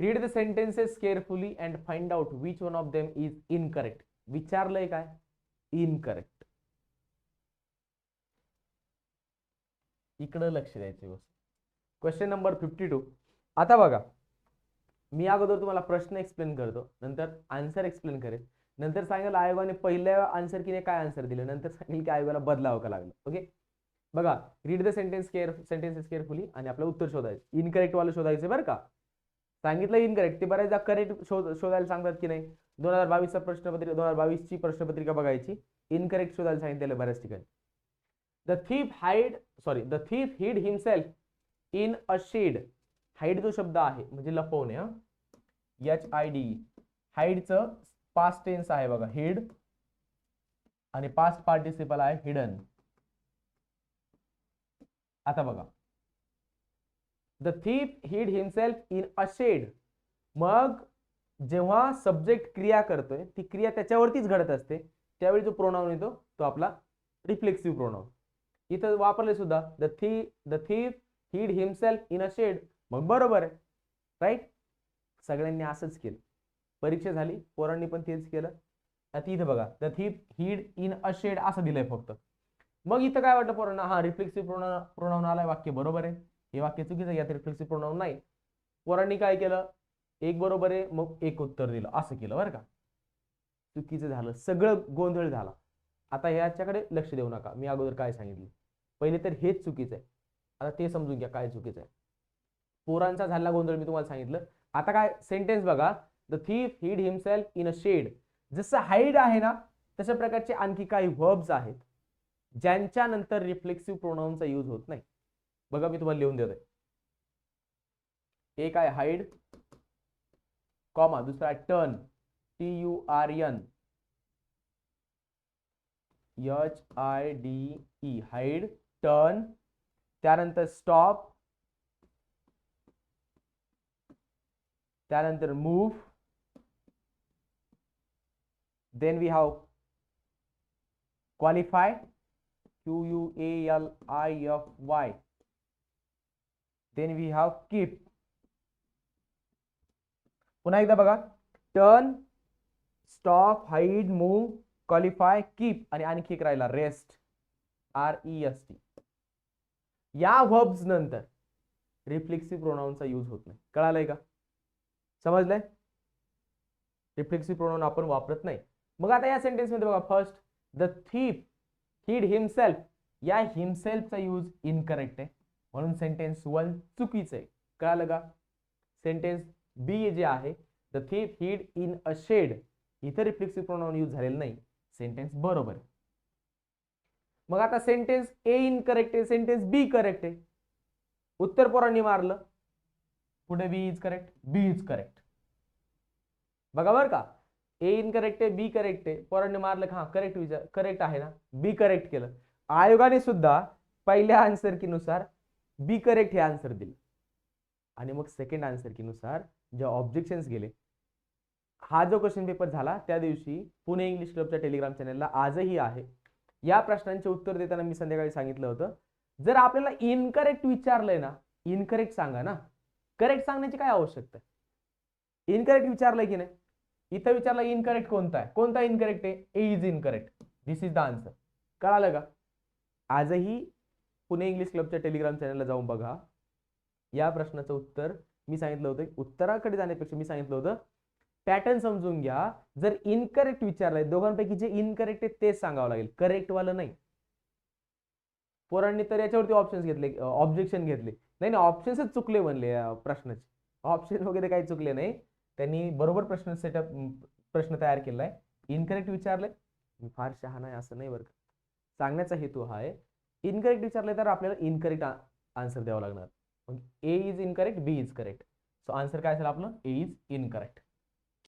Read the sentences carefully and find out which one of them is incorrect विचारलंय काय incorrect इकडं लक्ष द्यायची गोष्ट क्वेश्चन नंबर फिफ्टी टू आता बघा. मी अगोदर तुम्हाला प्रश्न एक्सप्लेन करतो. नंतर आन्सर एक्सप्लेन करेल. नंतर सांगेल आयोगाने पहिल्या आन्सर किने काय आन्सर दिलं? नंतर सांगेल की आयोगाला बदलावं का लागलं? ओके बघा. Read the sentence care sentences carefully आणि आपलं उत्तर शोधायचं. इनकरेक्ट वाला शोधायचं बरं का? सांगितलं इनकरेक्ट ते बऱ्याचदा करेक्ट शोध शोधायला सांगतात की नाही? दोन हजार बावीसचा प्रश्नपत्रिका दोन हजार बावीसची प्रश्नपत्रिका बघायची. इनकरेक्ट शोधायला सांगितलेलं बऱ्याच ठिकाणी. The thief hide sorry the thief hid himself in a shade hide जो शब्द आहे म्हणजे लपवणे हा? एच आय डी हाईडचं पास्ट टेन्स आहे बघा. हिड आणि पास्ट पार्टिसिपल आहे हिडन आता बघा. The thief hid himself in a shade मग जेव्हा सब्जेक्ट क्रिया करतोय ती क्रिया त्याच्यावरतीच घडत असते. त्यावेळी जो प्रोनाऊन येतो तो आपला रिफ्लेक्सिव्ह प्रोनाऊन इथं वापरले सुद्धा the thief the thief hid himself in a shade मग बरोबर आहे. राईट सगळ्यांनी असंच केलं. परीक्षा झाली पोरांनी पण तेच केलं. आता इथं बघा the thief hid in a shade असं दिलंय फक्त. मग इथं काय वाटतं पोरांना? हा रिफ्लेक्सिव्ह प्रोना प्रोनाऊन आलाय वाक्य बरोबर आहे. हे वाक्य चुकीचं यात रिफ्लेक्सिव्ह प्रोनाऊन नाही. पोरांनी काय केलं? एक बरोबर आहे मग एक उत्तर दिलं. असं केलं बरं का. चुकीचं झालं. सगळं गोंधळ झाला. आता ह्याच्याकडे लक्ष देऊ नका. मी अगोदर काय सांगितलं? पहिले तर हेच चुकीचं आहे. आता ते समजून घ्या काय चुकीचं आहे. पोरांचा झाला गोंधळ मी तुम्हाला सांगितलं. आता काय? सेंटेन्स बघा. The thief hid himself in a shade जसं हाईड आहे ना तशा प्रकारचे आणखी काही वर्ब्स आहेत ज्यांच्या नंतर रिफ्लेक्सिव्ह प्रोनाऊनचा यूज होत नाही. बघा, मी तुम्हाला देतोय. एक आहे हाईड कॉमा दुसरा turn T U R N H I D E hide turn त्यानंतर स्टॉप त्यानंतर move then we have qualify Q U A L I F Y then we have keep पुन्हा एकदा बघा. Turn stop hide move qualify keep आणि आणखी एक राहिला rest R E S T या व्हब्स नंतर रिफ्लेक्सिव्ह प्रोनाऊनचा यूज होत नाही. कळालंय का? समजलंय? रिफ्लेक्सिव्ह प्रोनाऊन आपण वापरत नाही. मग आता या सेंटेन्समध्ये बघा first the thief hid himself या हिमसेल्फचा यूज इनकरेक्ट आहे. म्हणून सेंटेन्स वन चुकीचं आहे. कळालं का? सेंटेन्स बी जे आहे the thief hid in a shed इथं रिफ्लेक्सिव्ह प्रोनाऊन यूज झालेलं नाही. सेंटेन्स बरोबर आहे. मग आता सेंटेन्स ए इनकरेक्ट आहे सेंटेन्स बी करेक्ट आहे. उत्तर पोरांनी मारलं. पुढे B is correct B is correct बघा बरं का? ए इनकरेक्ट आहे बी करेक्ट आहे. पोरांनी मारलं का? हा करेक्ट विचार करेक्ट आहे ना? बी करेक्ट केलं. आयोगाने सुद्धा पहिल्या आन्सरनुसार बी करेक्ट हे आन्सर दिलं. आणि मग सेकंड आन्सरनुसार ज्या ऑब्जेक्शन्स गेले हा जो क्वेश्चन पेपर झाला त्या दिवशी पुणे इंग्लिश क्लबच्या टेलिग्राम चॅनलला आजही आहे. या प्रश्नांचे उत्तर देताना मी संध्याकाळी सांगितलं होतं जर आपल्याला इनकरेक्ट विचारलंय ना इनकरेक्ट सांगा ना. करेक्ट सांगण्याची काय आवश्यकता आहे? इनकरेक्ट विचारलंय की नाही? इथं विचारलं इनकरेक्ट कोणता आहे? कोणता इनकरेक्ट आहे? A is incorrect this is the answer कळालं का? आजही पुणे इंग्लिश क्लबच्या टेलिग्राम चॅनलला जाऊन बघा. या प्रश्नाचं उत्तर मी सांगितलं होतं. उत्तराकडे जाण्यापेक्षा मी सांगितलं होतं पॅटर्न समजून घ्या. जर इनकरेक्ट विचारलंय दोघांपैकी जे इनकरेक्ट आहे तेच सांगावं लागेल. करेक्ट वालं नाही. पोरांनी तर याच्यावरती ऑप्शन्स घेतले ऑब्जेक्शन घेतले. नाही नाही ऑप्शन्सच चुकले म्हणले प्रश्नाचे. ऑप्शन वगैरे काही चुकले नाही. त्यांनी बरोबर प्रश्न सेटअप प्रश्न तयार केलाय. इनकरेक्ट विचारलंय. मी फार शहाणा आहे असं नाही बरं सांगण्याचा हेतू हा आहे. इनकरेक्ट विचारले तर आपल्याला इनकरेक्ट आन्सर द्यावं लागणार. मग A is incorrect B is correct so answer काय असेल आपलं? ए इज इनकरेक्ट